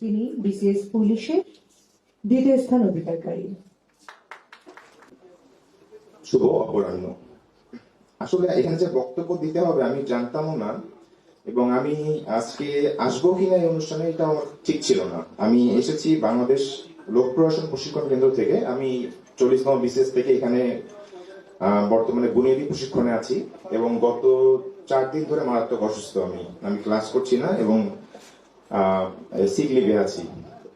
তিনি বিসিএস পুলিশে দ্বিতীয় স্থান অধিকারকারী। শুভ অপরাহ্ন। আসলে এখানে যে বক্তব্য দিতে হবে, আমি জানতামও না এবং আমি আজকে আসব কিনা এই অনুষ্ঠানে এটা আমার ঠিক ছিল না। আমি এসেছি বাংলাদেশ লোক প্রশাসন প্রশিক্ষণ কেন্দ্র থেকে। আমি চল্লিশতম বিশেষ থেকে এখানে বর্তমানে বুনিয়াদী প্রশিক্ষণে আছি এবং গত চার দিন ধরে মারাত্মক অসুস্থ আমি। আমি ক্লাস করছি না এবং সিক লিভে আছি।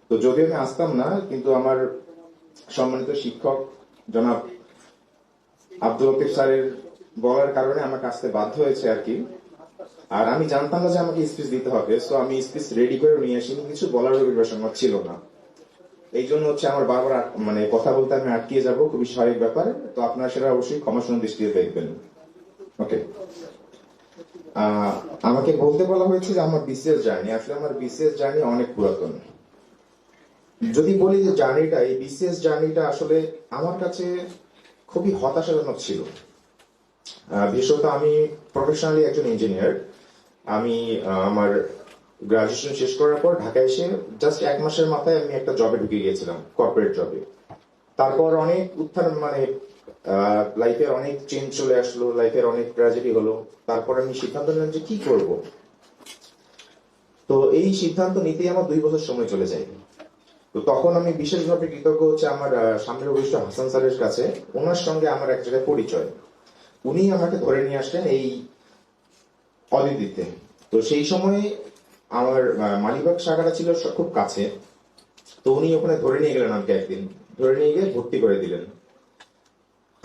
তো যদিও আমি আসতাম না, কিন্তু আমার সম্মানিত শিক্ষক জনাব আব্দুল লতিফ স্যারের বলার কারণে আমাকে আসতে বাধ্য হয়েছে আর কি। আর আমি জানতাম না যে আমাকে স্পিচ দিতে হবে তো আমি স্পিচ রেডি করে নিয়ে আসিনি কিছু বলার অভিবাসন ছিল না। এই জন্য হচ্ছে আমার বারবার মানে কথা বলতে আমি আটকিয়ে যাব, খুবই স্বাভাবিক ব্যাপার। তো আপনারা সেটা অবশ্যই ক্ষমাসুন দৃষ্টিতে দেখবেন। ওকে আমাকে বলতে বলা হয়েছে যে আমার বিসিএস জার্নি, আসলে আমার বিসিএস জার্নি অনেক পুরাতন। যদি বলি যে জার্নিটা, এই বিসিএস জার্নিটা আসলে আমার কাছে খুবই হতাশাজনক ছিল। বিশেষত আমি প্রফেশনালি একজন ইঞ্জিনিয়ার আমি আমার গ্রাজুয়েশন শেষ করার পর ঢাকায় এসে জাস্ট এক মাসের মাথায় আমি একটা জবে ঢুকে গিয়েছিলাম কর্পোরেট জবে তারপর অনেক উত্থান মানে লাইফের অনেক চেঞ্জ চলে আসলো লাইফের অনেক ট্র্যাজেডি হলো। তারপর আমি সিদ্ধান্ত নিলাম যে কি করব? তো এই সিদ্ধান্ত নিতেই আমার দুই বছর সময় চলে যায়। তো তখন আমি বিশেষভাবে কৃতজ্ঞ হচ্ছে আমার সামনের অভিষ্ট হাসান স্যারের কাছে। ওনার সঙ্গে আমার এক জায়গায় পরিচয়। উনি আমাকে ধরে নিয়ে আসলেন এই অদিতিতে। তো সেই সময় আমার মালিবাগ শাখাটা ছিল খুব কাছে। তো উনি ওখানে ধরে নিয়ে গেলেন আমাকে একদিন। ধরে নিয়ে গিয়ে ভর্তি করে দিলেন।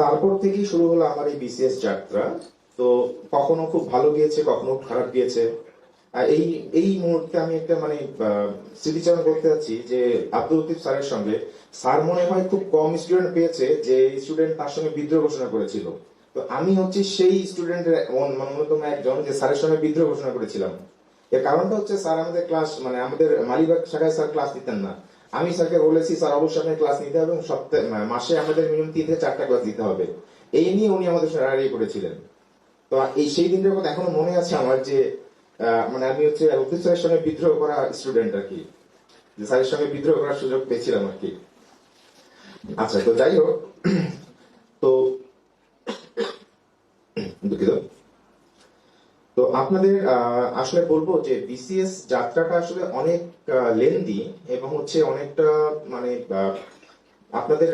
তারপর থেকেই শুরু হলো আমার এই বিসিএস যাত্রা। তো কখনো খুব ভালো গিয়েছে, কখনো খারাপ গিয়েছে। এই এই মুহূর্তে আমি একটা মানে স্মৃতিচারণ করতে যাচ্ছি যে আব্দুল লতিফ স্যারের সঙ্গে। স্যার মনে হয় খুব কম স্টুডেন্ট পেয়েছে যে স্টুডেন্ট তার সঙ্গে বিদ্রোহ ঘোষণা করেছিল। তো আমি হচ্ছে সেই স্টুডেন্টের অন্যতম একজন যে স্যারের সঙ্গে বিদ্রোহ ঘোষণা করেছিলাম। এর কারণটা হচ্ছে স্যার আমাদের ক্লাস মানে আমাদের মালিবাগ শাখায় স্যার ক্লাস দিতেন না। আমি স্যারকে বলেছি, স্যার, অবশ্যই আপনার ক্লাস নিতে হবে এবং সপ্তাহে মাসে আমাদের মিনিমাম তিন থেকে চারটা ক্লাস দিতে হবে। এই নিয়ে উনি আমাদের সঙ্গে রাড়ি করেছিলেন। তো এই সেই দিনটার কথা এখনও মনে আছে আমার যে মানে আমি হচ্ছে লতিফ স্যারের সঙ্গে বিদ্রোহ করা স্টুডেন্ট আর কি। যে স্যারের সঙ্গে বিদ্রোহ করার সুযোগ পেয়েছিলাম আর কি। আচ্ছা তো যাই হোক তো দুঃখিত তো আপনাদের আসলে বলব যে বিসিএস যাত্রাটা আসলে অনেক লেন্দি এবং হচ্ছে অনেকটা মানে আপনাদের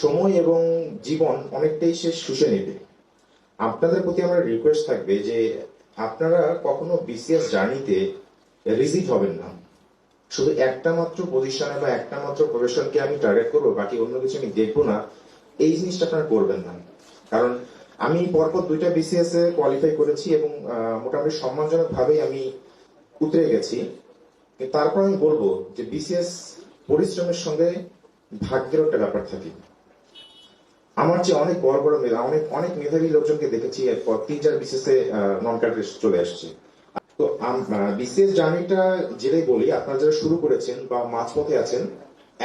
সময় এবং জীবন অনেকটাই সে শুষে নেবে। আপনাদের প্রতি আমার রিকোয়েস্ট থাকবে যে আপনারা কখনো বিসিএস জার্নিতে রিজিট হবেন না। শুধু একটা মাত্র পজিশনে বা একটা মাত্র প্রফেশনকে আমি টার্গেট করব, বাকি অন্য কিছু আমি দেখব না। এই জিনিসটা আপনারা করবেন না। কারণ আমি পরপর দুইটা বিসিএস এ কোয়ালিফাই করেছি এবং মোটামুটি সম্মানজনক ভাবেই আমি উতরে গেছি। তারপর আমি বলব যে বিসিএস পরিশ্রমের সঙ্গে ভাগ্যের একটা ব্যাপার থাকে। আমার যে অনেক বড় বড় মেধা, অনেক অনেক মেধাবী লোকজনকে দেখেছি, এরপর তিন চার বিসিএস এ নন ক্যাডারে চলে আসছে। তো বিসিএস জার্নিটা যেটাই বলি, আপনারা যারা শুরু করেছেন বা মাঝপথে আছেন,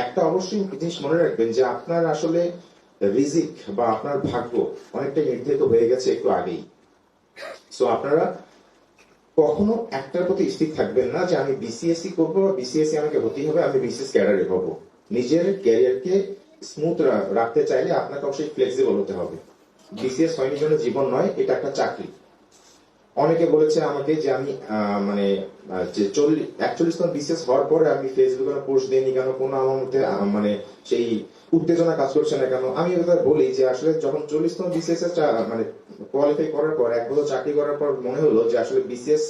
একটা অবশ্যই জিনিস মনে রাখবেন যে আপনার আসলে রিজিক বা আপনার ভাগ্য অনেকটা নির্ধারিত হয়ে গেছে একটু আগেই। সো আপনারা কখনো একটার প্রতি স্থির থাকবেন না যে আমি বিসিএসসি করব বা বিসিএসসি আমাকে হতেই হবে, আমি বিসিএস ক্যাডারে হব। নিজের ক্যারিয়ারকে স্মুথ রাখতে চাইলে আপনাকে অবশ্যই ফ্লেক্সিবল হতে হবে। বিসিএস হয়নি জন্য জীবন নয়, এটা একটা চাকরি। অনেকে বলেছে আমাকে যে আমি মানে যে চল্লিশ একচল্লিশতম বিসিএস হওয়ার পরে আমি ফেসবুকে পোস্ট দিইনি কেন? কোনো আমার মধ্যে মানে সেই উত্তেজনা কাজ করছে না কেন? আমি এটা বলি যে আসলে যখন চল্লিশতম বিসিএস মানে কোয়ালিফাই করার পর, এক বছর চাকরি করার পর মনে হলো যে আসলে বিসিএস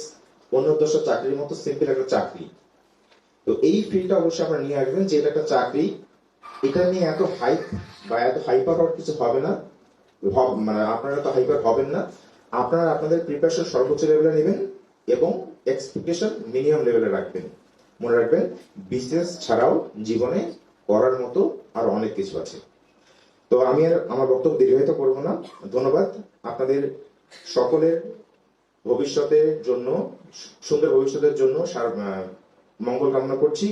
অন্য দশ চাকরির মতো সিম্পল একটা চাকরি। তো এই ফিল্ডটা অবশ্যই আপনারা নিয়ে আসবেন যে এটা একটা চাকরি। এটা নিয়ে এত হাইপ বা এত হাইপার হওয়ার কিছু হবে না। মানে আপনারা তো হাইপার হবেন না। আপনারা আপনাদের প্রিপারেশন সর্বোচ্চ লেভেলে নেবেন এবং এক্সপেকটেশন মিনিমাম লেভেলে রাখবেন। মনে রাখবেন বিজনেস ছাড়াও জীবনে করার মতো আর অনেক কিছু আছে। তো আমি আর আমার বক্তব্য দীর্ঘায়িত করব না। ধন্যবাদ আপনাদের সকলের ভবিষ্যতের জন্য, সুন্দর ভবিষ্যতের জন্য মঙ্গল কামনা করছি।